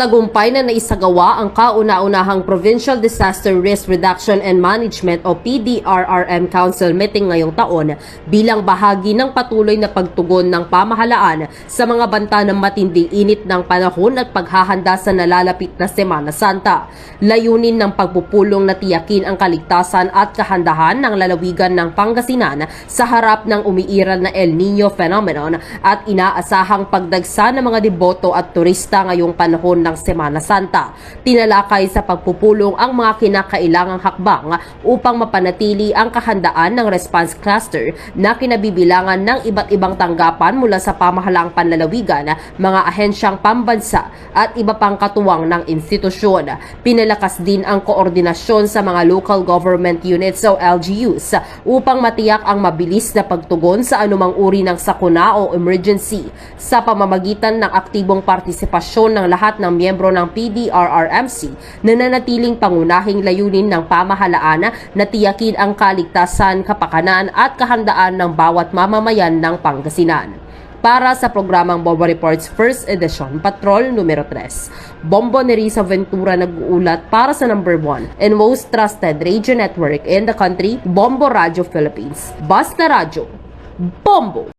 Matagumpay na naisagawa ang kauna-unahang Provincial Disaster Risk Reduction and Management o PDRRM Council meeting ngayong taon bilang bahagi ng patuloy na pagtugon ng pamahalaan sa mga banta ng matinding init ng panahon at paghahanda sa nalalapit na Semana Santa. Layunin ng pagpupulong na tiyakin ang kaligtasan at kahandahan ng lalawigan ng Pangasinan sa harap ng umiiral na El Nino phenomenon at inaasahang pagdagsa ng mga deboto at turista ngayong panahon ng Semana Santa. Tinalakay sa pagpupulong ang mga kinakailangang hakbang upang mapanatili ang kahandaan ng response cluster na kinabibilangan ng iba't ibang tanggapan mula sa pamahalaang panlalawigan, mga ahensyang pambansa at iba pang katuwang ng institusyon. Pinalakas din ang koordinasyon sa mga local government units o LGUs upang matiyak ang mabilis na pagtugon sa anumang uri ng sakuna o emergency sa pamamagitan ng aktibong partisipasyon ng lahat ng miyembro ng PDRRMC na nanatiling pangunahing layunin ng pamahalaan na tiyakin ang kaligtasan, kapakanan at kahandaan ng bawat mamamayan ng Pangasinan. Para sa programang Bombo Reports First Edition, Patrol numero 3. Bombo ni Risa Ventura nag-uulat para sa number 1 and most trusted radio network in the country, Bombo Radio Philippines. Basta Radio, Bombo!